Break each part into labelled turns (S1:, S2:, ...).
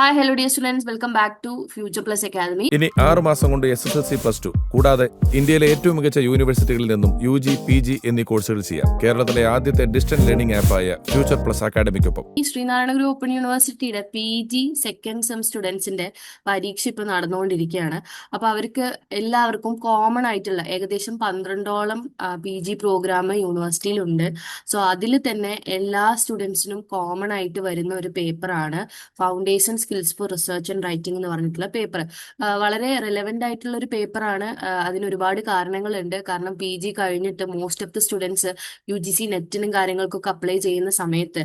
S1: Hi hello dear students welcome back to future plus academy
S2: ഇനി ആറ് മാസം കൊണ്ട് S S L C plus two കൂടാതെ ഇന്ത്യയിലെ ഏറ്റവും മികച്ച യൂണിവേഴ്സിറ്റികളിൽ നിന്നും യു ജി പി ജി എന്നീ കോഴ്സുകൾ ചെയ്യാം. കേരളത്തിലെ ആദ്യത്തെ ഡിസ്റ്റന്റ് ലേണിംഗ് ആപ്പായ ഫ്യൂച്ചർ പ്ലസ് അക്കാദമിക്കൊപ്പം
S1: ഈ ശ്രീനാരായണ ഗുരു ഓപ്പൺ യൂണിവേഴ്സിറ്റിയുടെ പി ജി സെക്കൻഡ് സെം സ്റ്റുഡൻസിന്റെ പരീക്ഷ ഇപ്പൊ നടന്നുകൊണ്ടിരിക്കുകയാണ്. അപ്പൊ അവർക്ക് എല്ലാവർക്കും കോമൺ ആയിട്ടുള്ള ഏകദേശം പന്ത്രണ്ടോളം പി ജി പ്രോഗ്രാം യൂണിവേഴ്സിറ്റിയിലുണ്ട് സോ അതിൽ തന്നെ എല്ലാ സ്റ്റുഡൻസിനും കോമൺ ആയിട്ട് വരുന്ന ഒരു പേപ്പറാണ് foundation skills for research and writing എന്ന് പറഞ്ഞിട്ടുള്ള പേപ്പർ വളരെ റെലവെന്റ് ആയിട്ടുള്ള ഒരു പേപ്പറാണ് അതിന് ഒരുപാട് കാരണങ്ങളുണ്ട്. കാരണം പി ജി കഴിഞ്ഞിട്ട് most of the students U G C നെറ്റിനും കാര്യങ്ങൾക്കൊക്കെ അപ്ലൈ ചെയ്യുന്ന സമയത്ത്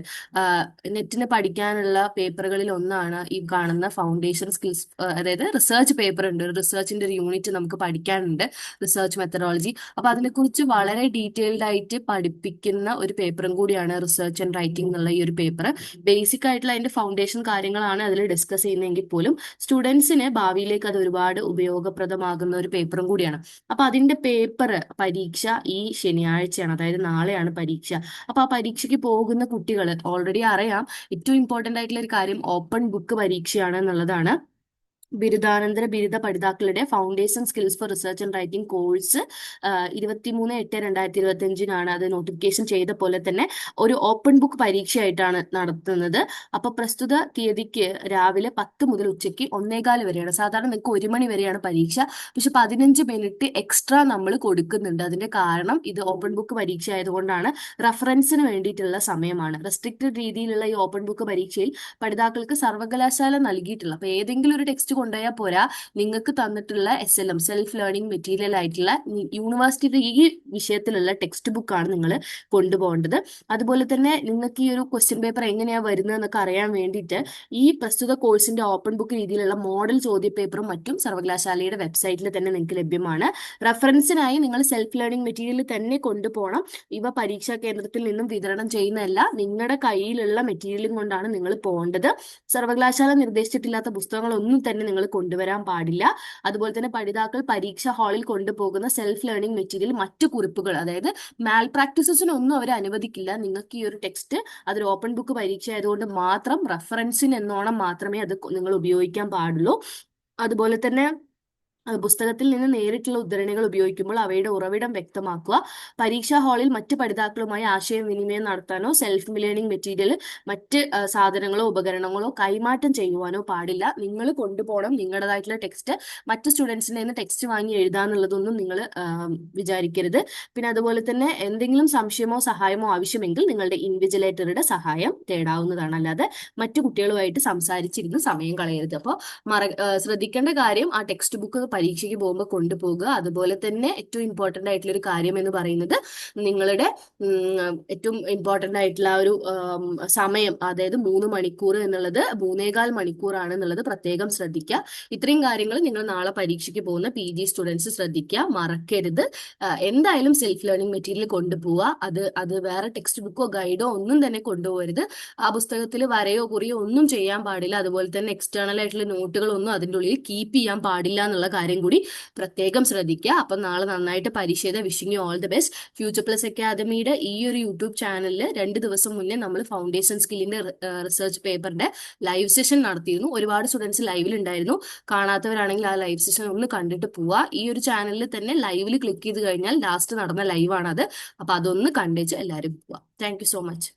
S1: നെറ്റിന് പഠിക്കാനുള്ള പേപ്പറുകളിൽ ഒന്നാണ് ഈ കാണുന്ന ഫൗണ്ടേഷൻ സ്കിൽസ് അതായത് റിസർച്ച് പേപ്പർ ഉണ്ട്. ഒരു റിസർച്ചിന്റെ ഒരു യൂണിറ്റ് നമുക്ക് പഠിക്കാനുണ്ട് റിസർച്ച് മെത്തഡോളജി അപ്പൊ അതിനെക്കുറിച്ച് വളരെ ഡീറ്റെയിൽഡ് ആയിട്ട് പഠിപ്പിക്കുന്ന ഒരു പേപ്പറും കൂടിയാണ് റിസർച്ച് ആൻഡ് റൈറ്റിംഗ് എന്നുള്ള ഈ ഒരു പേപ്പർ ബേസിക് ആയിട്ടുള്ള അതിന്റെ ഫൗണ്ടേഷൻ കാര്യങ്ങളാണ് അതിൽ ഡിസ്കസ് ചെയ്യുന്നതെങ്കിൽ പോലും സ്റ്റുഡൻസിന് ഭാവിയിലേക്ക് അത് ഒരുപാട് ഉപയോഗപ്രദമാകുന്ന ഒരു പേപ്പറും കൂടിയാണ്. അപ്പൊ അതിന്റെ പേപ്പർ പരീക്ഷ ഈ ശനിയാഴ്ചയാണ് അതായത് നാളെയാണ് പരീക്ഷ. അപ്പൊ ആ പരീക്ഷയ്ക്ക് പോകുന്ന കുട്ടികൾ ഓൾറെഡി അറിയാം ഏറ്റവും ഇമ്പോർട്ടന്റ് ആയിട്ടുള്ള ഒരു കാര്യം ഓപ്പൺ ബുക്ക് പരീക്ഷയാണ് എന്നുള്ളതാണ്. ബിരുദാനന്തര ബിരുദ പഠിതാക്കളുടെ foundation skills for research and writing course ഇരുപത്തിമൂന്ന് എട്ട് രണ്ടായിരത്തി ഇരുപത്തി അഞ്ചിനാണ് അത് നോട്ടിഫിക്കേഷൻ ചെയ്ത പോലെ തന്നെ ഒരു ഓപ്പൺ ബുക്ക് പരീക്ഷയായിട്ടാണ് നടത്തുന്നത്. അപ്പൊ പ്രസ്തുത തീയതിക്ക് രാവിലെ പത്ത് മുതൽ ഉച്ചയ്ക്ക് ഒന്നേകാൽ വരെയാണ്. സാധാരണ നിങ്ങൾക്ക് ഒരു മണി വരെയാണ് പരീക്ഷ. പക്ഷെ പതിനഞ്ച് മിനിറ്റ് എക്സ്ട്രാ നമ്മൾ കൊടുക്കുന്നുണ്ട്. അതിന്റെ കാരണം ഇത് ഓപ്പൺ ബുക്ക് പരീക്ഷ ആയതുകൊണ്ടാണ്. റഫറൻസിന് വേണ്ടിയിട്ടുള്ള സമയമാണ്. റെസ്ട്രിക്റ്റഡ് രീതിയിലുള്ള ഈ ഓപ്പൺ ബുക്ക് പരീക്ഷയിൽ പഠിതാക്കൾക്ക് സർവകലാശാല നൽകിയിട്ടുള്ള അപ്പൊ ഏതെങ്കിലും ഒരു ടെക്സ്റ്റ് കൊണ്ടുപോയാൽ പോരാ. നിങ്ങൾക്ക് തന്നിട്ടുള്ള S L M self learning material ആയിട്ടുള്ള യൂണിവേഴ്സിറ്റിയുടെ ഈ വിഷയത്തിലുള്ള ടെക്സ്റ്റ് ബുക്കാണ് നിങ്ങൾ കൊണ്ടുപോകേണ്ടത്. അതുപോലെ തന്നെ നിങ്ങൾക്ക് ഈ ഒരു ക്വസ്റ്റ്യൻ പേപ്പർ എങ്ങനെയാണ് വരുന്നതെന്നൊക്കെ അറിയാൻ വേണ്ടിയിട്ട് ഈ പ്രസ്തുത കോഴ്സിന്റെ ഓപ്പൺ ബുക്ക് രീതിയിലുള്ള മോഡൽ ചോദ്യ പേപ്പറും മറ്റും സർവകലാശാലയുടെ വെബ്സൈറ്റിൽ തന്നെ നിങ്ങൾക്ക് ലഭ്യമാണ്. റെഫറൻസിനായി നിങ്ങൾ സെൽഫ് ലേണിംഗ് മെറ്റീരിയൽ തന്നെ കൊണ്ടുപോകണം. ഇവ പരീക്ഷാ കേന്ദ്രത്തിൽ നിന്നും വിതരണം ചെയ്യുന്നതല്ല നിങ്ങളുടെ കയ്യിലുള്ള മെറ്റീരിയലും കൊണ്ടാണ് നിങ്ങൾ പോകേണ്ടത്. സർവകലാശാല നിർദ്ദേശിച്ചിട്ടില്ലാത്ത പുസ്തകങ്ങളൊന്നും തന്നെ നിങ്ങൾ കൊണ്ടുവരാൻ പാടില്ല. അതുപോലെ തന്നെ പഠിതാക്കൾ പരീക്ഷാ ഹാളിൽ കൊണ്ടുപോകുന്ന സെൽഫ് ലേണിംഗ് മെറ്റീരിയൽ മറ്റു കുറിപ്പുകൾ അതായത് മാൽ പ്രാക്ടീസസിനൊന്നും അവർ അനുവദിക്കില്ല. നിങ്ങൾക്ക് ഈ ഒരു ടെക്സ്റ്റ് അതൊരു ഓപ്പൺ ബുക്ക് പരീക്ഷ ആയതുകൊണ്ട് മാത്രം റെഫറൻസിന് എന്നോണം മാത്രമേ അത് നിങ്ങൾ ഉപയോഗിക്കാൻ പാടുള്ളൂ. അതുപോലെ തന്നെ പുസ്തകത്തിൽ നിന്ന് നേരിട്ടുള്ള ഉദ്ധരണികൾ ഉപയോഗിക്കുമ്പോൾ അവയുടെ ഉറവിടം വ്യക്തമാക്കുക. പരീക്ഷാ ഹാളിൽ മറ്റ് പഠിതാക്കളുമായി ആശയവിനിമയം നടത്താനോ സെൽഫ് ലേണിംഗ് മെറ്റീരിയൽ മറ്റ് സാധനങ്ങളോ ഉപകരണങ്ങളോ കൈമാറ്റം ചെയ്യുവാനോ പാടില്ല. നിങ്ങൾ കൊണ്ടുപോകണം. നിങ്ങളുടേതായിട്ടുള്ള ടെക്സ്റ്റ് മറ്റ് സ്റ്റുഡൻസിന്റെ നിന്ന് ടെക്സ്റ്റ് വാങ്ങി എഴുതാന്നുള്ളതൊന്നും നിങ്ങൾ വിചാരിക്കരുത്. പിന്നെ അതുപോലെ തന്നെ എന്തെങ്കിലും സംശയമോ സഹായമോ ആവശ്യമെങ്കിൽ നിങ്ങളുടെ ഇൻവിജിലേറ്ററുടെ സഹായം തേടാവുന്നതാണ്. അല്ലാതെ മറ്റു കുട്ടികളുമായിട്ട് സംസാരിച്ചിരുന്ന് സമയം കളയരുത്. അപ്പോൾ മറ ശ്രദ്ധിക്കേണ്ട കാര്യം ആ ടെക്സ്റ്റ് ബുക്ക് പരീക്ഷയ്ക്ക് പോകുമ്പോൾ കൊണ്ടുപോകുക അതുപോലെ തന്നെ ഏറ്റവും ഇമ്പോർട്ടന്റ് ആയിട്ടുള്ള ഒരു കാര്യം എന്ന് പറയുന്നത് നിങ്ങളുടെ ഏറ്റവും ഇമ്പോർട്ടന്റ് ആയിട്ടുള്ള ഒരു സമയം അതായത് മൂന്ന് മണിക്കൂർ എന്നുള്ളത് മൂന്നേകാൽ മണിക്കൂറാണ് എന്നുള്ളത് പ്രത്യേകം ശ്രദ്ധിക്കുക. ഇത്രയും കാര്യങ്ങൾ നിങ്ങൾ നാളെ പരീക്ഷയ്ക്ക് പോകുന്ന പി ജി സ്റ്റുഡൻസ് ശ്രദ്ധിക്കുക. മറക്കരുത്. എന്തായാലും സെൽഫ് ലേണിംഗ് മെറ്റീരിയൽ കൊണ്ടുപോവുക. അത് അത് വേറെ ടെക്സ്റ്റ് ബുക്കോ ഗൈഡോ ഒന്നും തന്നെ കൊണ്ടുപോകരുത്. ആ പുസ്തകത്തിൽ വരയോ കുറിയോ ഒന്നും ചെയ്യാൻ പാടില്ല. അതുപോലെ തന്നെ എക്സ്റ്റേണൽ ആയിട്ടുള്ള നോട്ടുകളൊന്നും അതിന്റെ ഉള്ളിൽ കീപ്പ് ചെയ്യാൻ പാടില്ല എന്നുള്ള കാര്യം കൂടി പ്രത്യേകം ശ്രദ്ധിക്കുക. അപ്പം നാളെ നന്നായിട്ട് പരീക്ഷ ചെയ്ത wishing you all the best future plus അക്കാദമിയുടെ ഈ ഒരു യൂട്യൂബ് ചാനലിൽ രണ്ട് ദിവസം മുന്നേ നമ്മൾ ഫൗണ്ടേഷൻ സ്കില്ലിന്റെ റിസർച്ച് പേപ്പറിന്റെ ലൈവ് സെഷൻ നടത്തിയിരുന്നു. ഒരുപാട് സ്റ്റുഡൻസ് ലൈവിൽ ഉണ്ടായിരുന്നു. കാണാത്തവരാണെങ്കിൽ ആ ലൈവ് സെഷൻ ഒന്ന് കണ്ടിട്ട് പോവുക ഈ ഒരു ചാനലിൽ തന്നെ ലൈവിൽ ക്ലിക്ക് ചെയ്ത് കഴിഞ്ഞാൽ ലാസ്റ്റ് നടന്ന ലൈവാണ് അത് അപ്പൊ അതൊന്ന് കണ്ടേച്ച് എല്ലാവരും പോവുക താങ്ക് സോ മച്ച്